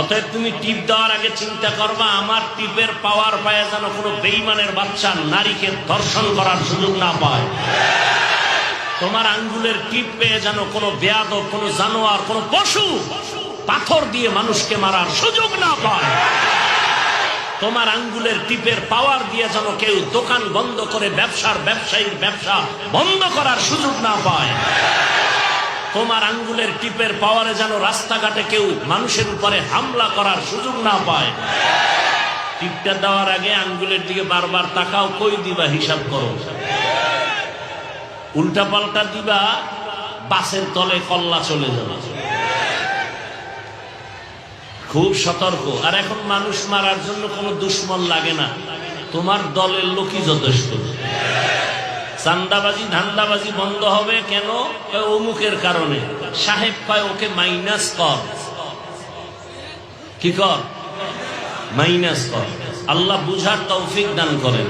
অতএব তুমি টিপ দেওয়ার আগে চিন্তা করবা, আমার টিপের পাওয়ার পায় যেন কোনো বেইমানের বাচ্চা নারীকে ধর্ষণ করার সুযোগ না পায়। তোমার আঙ্গুলের টিপ পেয়ে যেন কোনো বেয়াদ কোনো জানোয়ার, কোনো পশু পাথর দিয়ে মানুষকে মারার সুযোগ না পায়। তোমার আঙ্গুলের টিপের পাওয়ার দিয়ে যেন কেউ দোকান বন্ধ করে ব্যবসার ব্যবসায়ীর ব্যবসা বন্ধ করার সুযোগ না পায়। তোমার আঙ্গুলের টিপের পাওয়ারে যেন রাস্তাঘাটে কেউ মানুষের উপরে হামলা করার সুযোগ না পায়। টিপটা দেওয়ার আগে আঙ্গুলের দিকে বারবার তাকাও, কই দিবা হিসাব করো। উল্টা পাল্টা দিবা বাসের তলে কল্লা চলে যাবে। খুব সতর্ক। আর এখন মানুষ মারার জন্য কোনো দুশ্মন লাগে না। তোমার দলের লোকই যথেষ্ট। চান্দাবাজি, ধান্দাবাজি বন্ধ হবে কেন? অমুকের কারণে। সাহেব পায় ওকে মাইনাস কর। কি কর? মাইনাস কর। আল্লাহ বুঝার তৌফিক দান করেন।